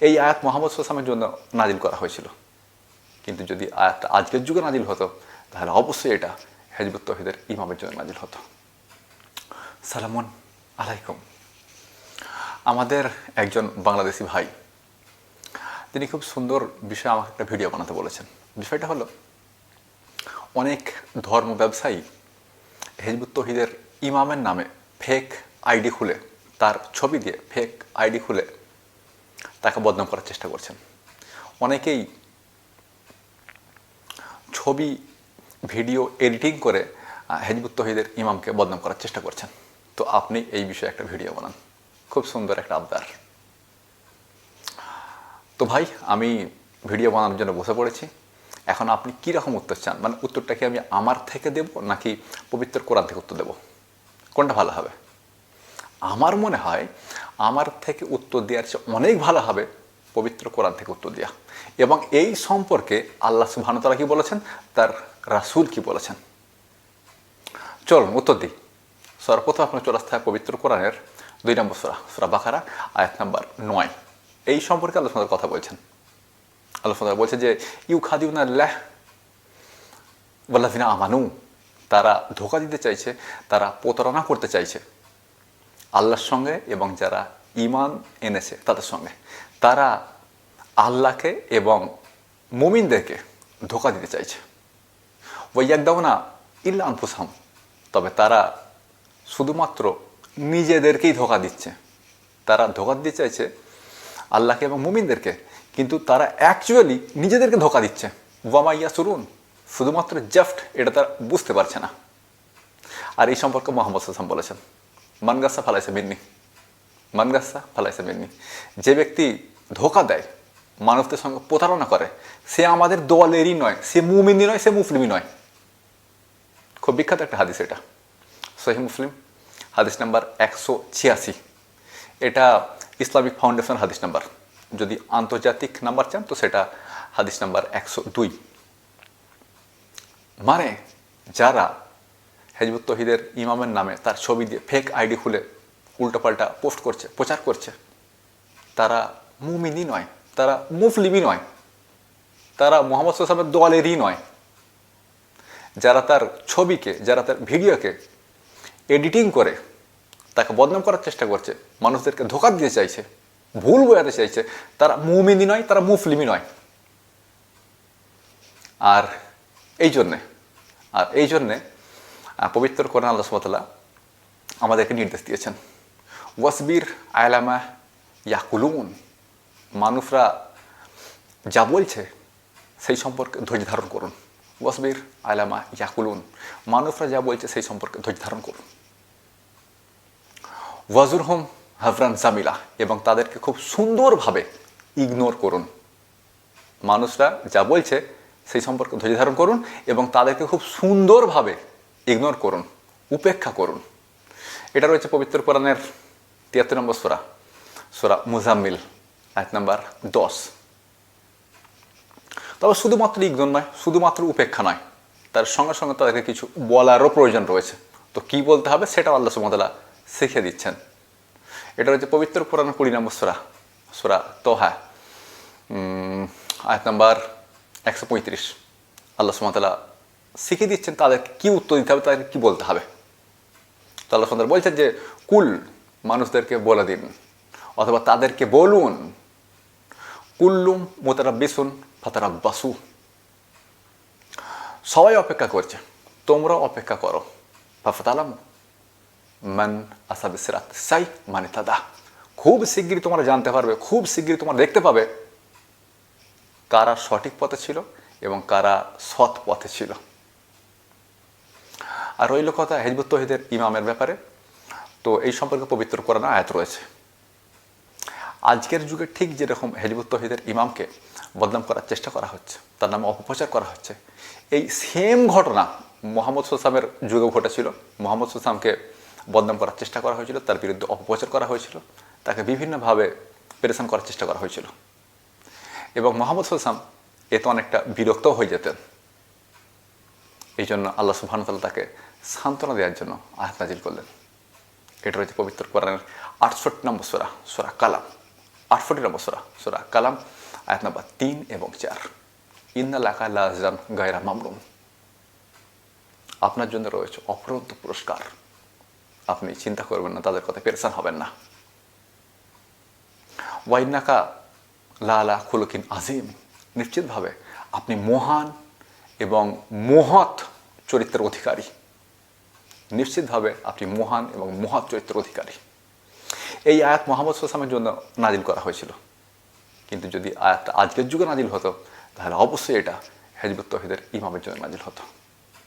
এই আয়াত মোহাম্মদ সাল্লামের জন্য নাজিল করা হয়েছিল। কিন্তু যদি আয়াতটা আজকের যুগে নাজিল হতো, তাহলে অবশ্যই এটা হেজবুত তহিদের ইমামের জন্য নাজিল হতো। সালামুন আলাইকুম। আমাদের একজন বাংলাদেশি ভাই, তিনি খুব সুন্দর বিষয়ে আমাকে একটা ভিডিও বানাতে বলেছেন। বিষয়টা হলো, অনেক ধর্ম ব্যবসায়ী হেজবুত তহিদের ইমামের নামে ফেক আইডি খুলে, তার ছবি দিয়ে ফেক আইডি খুলে তাকে বদনাম করার চেষ্টা করছেন। অনেকেই ছবি, ভিডিও, এডিটিং করে হেজবুত তহিদের ইমামকে বদনাম করার চেষ্টা করছেন। তো আপনি এই বিষয়ে একটা ভিডিও বানান। খুব সুন্দর একটা আবদার। তো ভাই, আমি ভিডিও বানানোর জন্য বসে পড়েছি। এখন আপনি কী রকম উত্তর চান? মানে উত্তরটা কি আমি আমার থেকে দেব, নাকি পবিত্র কোরআন থেকে উত্তর দেব? কোনটা ভালো হবে? আমার মনে হয় আমার থেকে উত্তর দেওয়ার চেয়ে অনেক ভালো হবে পবিত্র কোরআন থেকে উত্তর দেওয়া। এবং এই সম্পর্কে আল্লাহ সুবহানতালা কি বলেছেন? তার রাসূল কি বলেছেন? চলুন, উত্তর দিই। সর্বপ্রথম আপনার চলে আসতে পবিত্র কোরআনের দুই নম্বর সোরা সোরা বাখারা আয়াত নাম্বার নয়। এই সম্পর্কে আল্লাহ সুন্দর কথা বলছেন। আল্লাহ সুন্দর বলছে যে ইউ খাদিউনা ল্যাহ ওয়াল্লাহিনা আমানু, তারা ধোকা দিতে চাইছে, তারা প্রতারণা করতে চাইছে। আল্লাহর সঙ্গে এবং যারা ইমান এনেছে তাদের সঙ্গে। তারা আল্লাহকে এবং মুমিনদেরকে ধোকা দিতে চাইছে। ওয়াইয়াকদাউনা ইল্লা আনফুসাম তবে তারা শুধুমাত্র নিজেদেরকেই ধোকা দিচ্ছে। তারা ধোকা দিতে চাইছে আল্লাহকে এবং মুমিনদেরকে, কিন্তু তারা অ্যাকচুয়ালি নিজেদেরকে ধোকা দিচ্ছে। ওয়ামাইয়া সুরুন শুধুমাত্র জাস্ট এটা তারা বুঝতে পারছে না। আর এই সম্পর্কে মোহাম্মদ সাল্লাম বলেছেন মানগাসা ফালাইছে মিন্নি মানগাসা ফালাইছে মিন্নি যে ব্যক্তি ধোকা দেয় মানুষদের সঙ্গে প্রতারণা করে, সে আমাদের দলেরই নয়, সে মুমিনই নয়, সে মুসলিমই নয়। খুব বিখ্যাত একটা হাদিস এটা। সহি মুসলিম, হাদিস নাম্বার একশো ছিয়াশি। এটা ইসলামিক ফাউন্ডেশন হাদিস নাম্বার। যদি আন্তর্জাতিক নাম্বার চান, তো সেটা হাদিস নাম্বার একশো দুই। মানে যারা হেজবুত তহিদের ইমামের নামে তার ছবি দিয়ে ফেক আইডি খুলে উল্টোপাল্টা পোস্ট করছে, প্রচার করছে। তারা মুমিনই নয়, তারা মুফলিমই নয়, তারা মোহাম্মদ সাল্লামের দলেরই নয়। যারা তার ছবিকে, যারা তার ভিডিওকে এডিটিং করে, তাকে বদনাম করার চেষ্টা করছে, মানুষদেরকে ধোকা দিতে চাইছে, ভুল বোঝাতে চাইছে, তারা মুমিনই নয়, তারা মুফলিমই নয়। আর এই জন্যে, আর এই জন্যে পবিত্র কোরআন আল্লাহ সুবতাল্লাহ আমাদেরকে নির্দেশ দিয়েছেন। ওয়াসবির আয়লামা ইয়াকুলুন, মানুষরা যা বলছে সেই সম্পর্কে ধৈর্য ধারণ করুন। ওয়াসবির আলামা ইয়াকুলুন, মানুষরা যা বলছে সেই সম্পর্কে ধৈর্য ধারণ করুন। ওয়াজুর হোম হাফরান জামিলা, এবং তাদেরকে খুব সুন্দরভাবে ইগনোর করুন। মানুষরা যা বলছে সেই সম্পর্কে ধৈর্য ধারণ করুন এবং তাদেরকে খুব সুন্দরভাবে ইগনোর করুন, উপেক্ষা করুন। এটা রয়েছে পবিত্র কোরআনের তিয়াত্তর নম্বর সোরা সোরা মুজাম্মিল এক নম্বর দশ। তবে শুধুমাত্র ইগনোর নয়, শুধুমাত্র উপেক্ষা নয়, তার সঙ্গে সঙ্গে তাদেরকে কিছু বলারও প্রয়োজন রয়েছে। তো কি বলতে হবে সেটাও আল্লাহ সুমতলা শিখিয়ে দিচ্ছেন। এটা রয়েছে পবিত্র পুরাণ কুড়ি নম্বর সোরা সোরা তোহা আয়াত নাম্বার একশো পঁয়ত্রিশ। আল্লাহ সুমতলা শিখিয়ে দিচ্ছেন তাদেরকে কি উত্তর দিতে হবে তাদেরকে কি বলতে হবে। তো আল্লাহ সুন্দর বলছেন যে, কুল মানুষদেরকে বলে দিন, অথবা তাদেরকে বলুন, কুল্লুম মোতারা বিসুন ফাতারা বাসু সবাই অপেক্ষা করছে, তোমরাও অপেক্ষা করো। ফাফতালাম মান আসাবে সিরাত, সাই মানে তাদা। খুব শিগগিরই তোমরা জানতে পারবে, খুব শিগগিরই তোমরা দেখতে পাবে কারা সঠিক পথে ছিল এবং কারা সৎ পথে ছিল। আর রইল কথা হেজবুত তহিদের ইমামের ব্যাপারে। তো এই সম্পর্কে পবিত্র কোরআন আয়াত রয়েছে। আজকের যুগে ঠিক যেরকম হেজবুত তহিদের ইমামকে বদনাম করার চেষ্টা করা হচ্ছে, তার নামে অপপ্রচার করা হচ্ছে, এই সেম ঘটনা মোহাম্মদ সুলসামের যুগে ঘটেছিল। মোহাম্মদ সুলসামকে বদনাম করার চেষ্টা করা হয়েছিল, তার বিরুদ্ধে অপপ্রচার করা হয়েছিল, তাকে বিভিন্নভাবে পেরেশান করার চেষ্টা করা হয়েছিল। এবং মোহাম্মদ সুলসাম এতে অনেকটা বিরক্তও হয়ে যেতেন। এই জন্য আল্লাহ সুবহানতাল্লাহ তাকে সান্ত্বনা দেওয়ার জন্য আয়াত নাজিল করলেন। এটা রয়েছে পবিত্র কোরআনের আটষট্টি নম্বর সোরা সোরা কালাম। আটষট্টি নম্বর সোরা সোরা কালাম, আয়াত নাম্বার তিন এবং চার। ইন্না গায়রা মামরুম আপনার জন্য রয়েছে অপরন্ত পুরস্কার। আপনি চিন্তা করবেন না, তাদের কথা পেরেশান হবেন না। ওয়াইনাকা লালা খুলকিন আজিম নিশ্চিতভাবে আপনি মহান এবং মহৎ চরিত্রের অধিকারী। নিশ্চিতভাবে আপনি মহান এবং মহৎ চরিত্রের অধিকারী। এই আয়াত মোহাম্মদ সাল্লামের জন্য নাজিল করা হয়েছিল। কিন্তু যদি আয়াতটা আজকের যুগে নাজিল হতো, তাহলে অবশ্যই এটা হেজবুত তহিদের ইমামের জন্য নাজিল হতো।